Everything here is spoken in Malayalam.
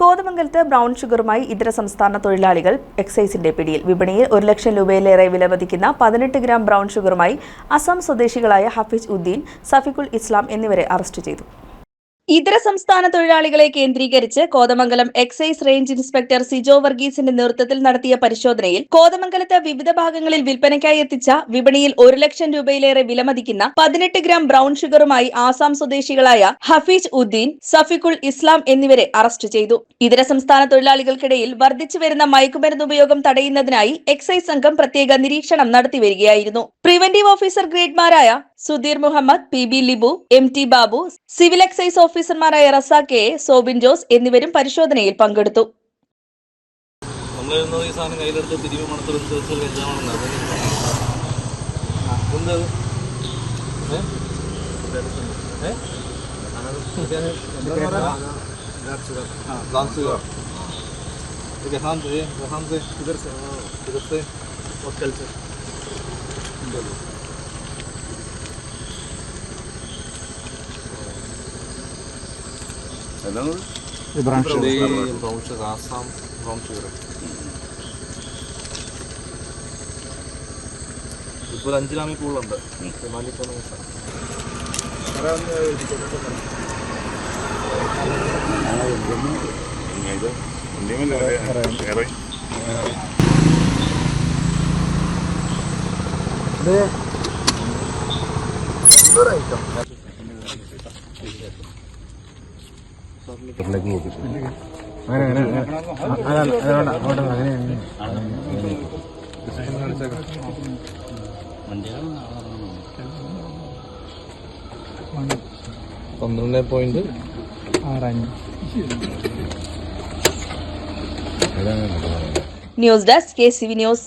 കോതമംഗലത്ത് ബ്രൗൺ ഷുഗറുമായി ഇതര സംസ്ഥാന തൊഴിലാളികൾ എക്സൈസിന്റെ പിടിയിൽ. വിപണിയിൽ ഒരു ലക്ഷം രൂപയിലേറെ വിലമതിക്കുന്ന പതിനെട്ട് ഗ്രാം ബ്രൗൺ ഷുഗറുമായി അസം സ്വദേശികളായ ഹഫീജ് ഉദ്ദീൻ സഫിക്കുൽ ഇസ്ലാം എന്നിവരെ അറസ്റ്റ് ചെയ്തു. ഇതര സംസ്ഥാന തൊഴിലാളികളെ കേന്ദ്രീകരിച്ച് Kothamangalam excise range inspector Sijo വർഗീസിന്റെ നേതൃത്വത്തിൽ നടത്തിയ പരിശോധനയിൽ കോതമംഗലത്ത് വിവിധ ഭാഗങ്ങളിൽ വിൽപ്പനയ്ക്കായി എത്തിച്ച വിപണിയിൽ ഒരു ലക്ഷം രൂപയിലേറെ വിലമതിക്കുന്ന പതിനെട്ട് ഗ്രാം ബ്രൌൺ ഷുഗറുമായി ആസാം സ്വദേശികളായ ഹഫീജ് ഉദ്ദീൻ സഫിക്കുൾ ഇസ്ലാം എന്നിവരെ അറസ്റ്റ് ചെയ്തു. ഇതര സംസ്ഥാന തൊഴിലാളികൾക്കിടയിൽ വർദ്ധിച്ചു വരുന്ന മയക്കുമരുന്ന് ഉപയോഗം തടയുന്നതിനായി എക്സൈസ് സംഘം പ്രത്യേക നിരീക്ഷണം നടത്തിവരികയായിരുന്നു preventive officer ഗ്രേഡ്മാരായ Sudheer Muhammad P B Libu M T Babu civil excise ഓഫീസർമാരായ റസാഖ് എ സോബിൻ ജോസ് എന്നിവരും പരിശോധനയിൽ പങ്കെടുത്തു. നമ്മൾ ഈ സാധനം branch Assam branch വരും ഇപ്പോൾ അഞ്ചിലാമി പൂളുണ്ട് ഹിമാലിപ്പോണ ഇത് ഐറ്റം പന്ത്രണ്ട് point news desk K C V news